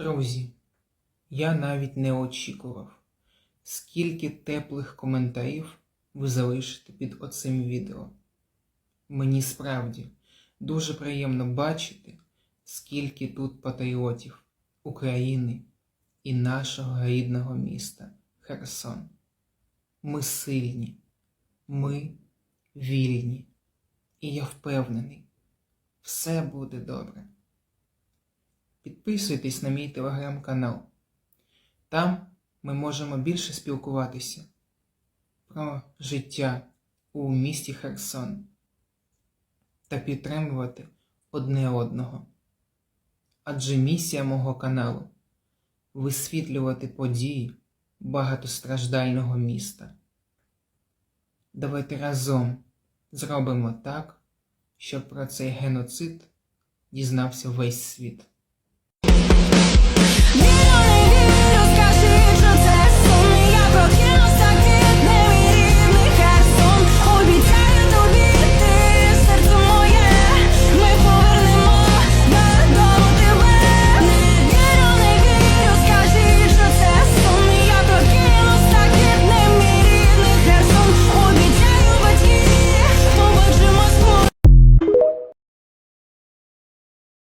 Друзі, я навіть не очікував, скільки теплих коментарів ви залишите під оцим відео. Мені справді дуже приємно бачити, скільки тут патріотів України і нашого рідного міста Херсон. Ми сильні, ми вільні, і я впевнений, все буде добре. Підписуйтесь на мій телеграм-канал. Там ми можемо більше спілкуватися про життя у місті Херсон та підтримувати одне одного. Адже місія мого каналу висвітлювати події багатостраждального міста. Давайте разом зробимо так, щоб про цей геноцид дізнався весь світ.